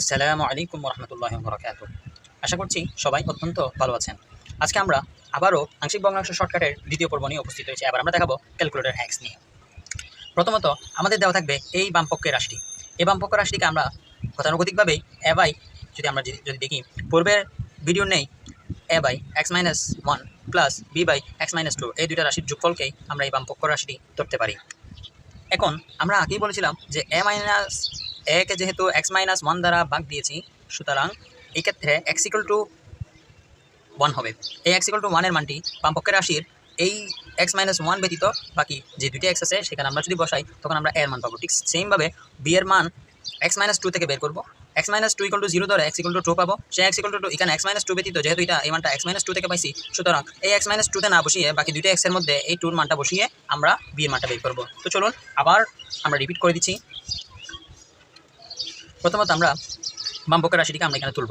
আসসালামু আলাইকুম রহমতুল্লাহ বরকাত আশা করছি সবাই অত্যন্ত ভালো আছেন। আজকে আমরা আবারও আংশিক ভগ্নাংশ শর্টকাটের দ্বিতীয় পর্ব নিয়ে উপস্থিত হয়েছি। এবার আমরা দেখাবো ক্যালকুলেটর হ্যাক্স নিয়ে। প্রথমত আমাদের দেওয়া থাকবে এই বামপক্ষের রাশিটি। এই বামপক্ষ রাশিটিকে আমরা গতানুগতিকভাবেই এ বাই যদি আমরা যদি দেখি, পূর্বের ভিডিও নেই a by x minus one plus b by x minus two এই দুইটা রাশির যোগফলকেই আমরা এই বামপক্ষ রাশিটি ধরতে পারি। এখন আমরা আগেই বলেছিলাম যে এ মাইনাস একে যেহেতু এক্স মাইনাস ওয়ান দ্বারা ভাগ দিয়েছি, সুতরাং এই ক্ষেত্রে এক্স ইকুয়াল টু ওয়ান হবে। এই এক্স ইকুয়াল টু ওয়ানের মানটি বামপক্ষের রাশির এই এক্স মাইনাস ওয়ান ব্যতীত বাকি যে দুটি এক্স আছে, সেখানে আমরা যদি বসাই, তখন আমরা এর মান পাবো। ঠিক সেমভাবে বি এর মান এক্স মাইনাস টু থেকে বের করব। X minus two equal to zero ধরে এক্স ইকুয়াল টু টু পাবো। সে এক্স ইকুয়াল টু টু এখানে এক্স মাইনাস টু ব্যতীত, যেহেতু এটা এই মানটা এক্স মাইনাস টু থেকে পাইছি, সুতরাং এই এক্স মাইনাস টুতে না বসিয়ে বাকি দুইটা এক্সের মধ্যে এই টুর মানটা বসিয়ে আমরা বি এর মানটা বের করব। তো চলুন, আবার আমরা রিপিট করে দিচ্ছি। প্রথমত আমরা বামপক্ষের রাশিটিকে আমরা এখানে তুলব।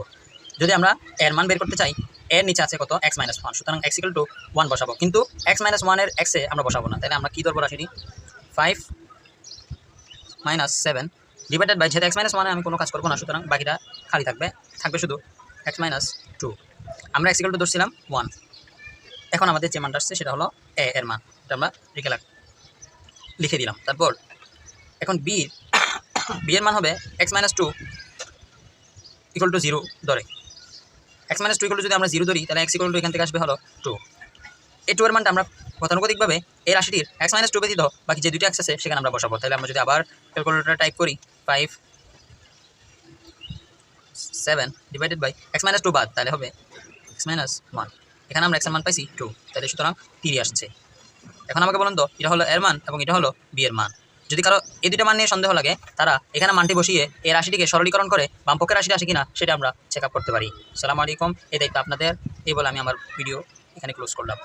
যদি আমরা এর মান বের করতে চাই, এর নিচে আছে কত? এক্স মাইনাস ওয়ান সুতরাং এক্স ইকুয়াল টু ওয়ান বসাবো। কিন্তু এক্স মাইনাস ওয়ানের এক্সে আমরা বসাবো না। তাহলে আমরা কী ধরবো রাশিটি? Five minus seven divided by যেহেতু এক্স মাইনাস ওয়ানে আমি কোনো কাজ করব না, সুতরাং বাকিটা খালি থাকবে। থাকবে শুধু এক্স মাইনাস টু আমরা এক্স ইকুয়াল টু ধরছিলাম ওয়ান এখন আমাদের যে মানটা আসছে, সেটা হলো এ এর মান। এটা আমরা লিখে দিলাম। তারপর এখন বি বি এর মান হবে x minus two equal to zero ধরে। এক্স মাইনাস টু ইকুয়াল যদি আমরা জিরো ধরি, তাহলে এক্স ইকুয়াল টু এখান থেকে আসবে হলো টু এই টু এর মানটা আমরা গতানুগতিকভাবে এই রাশিটির এক্স মাইনাস টু ব্যতীত বাকি যে দুটি এক্স আছে, সেখানে আমরা বসাবো। তাহলে আমরা যদি আবার ক্যালকুলেটর টাইপ করি five seven divided by x minus two বাদ, তাহলে হবে এক্স মাইনাস ওয়ান এখানে আমরা এক্সের মান পাইছি টু তাহলে সুতরাং তিরি আসছে। এখন আমাকে বলুন তো, এটা হলো এর মান এবং এটা হলো বি এর মান। যদি কারও এই দুটো মান নিয়ে সন্দেহ লাগে, তারা এখানে মানটি বসিয়ে এই রাশিটিকে সরলীকরণ করে বামপক্ষের রাশিটা আসে কিনা সেটা আমরা চেক করতে পারি। সালাম আলাইকুম, এই দায়িত্ব আপনাদের, এই বলে আমি আমার ভিডিও এখানে ক্লোজ করলাম।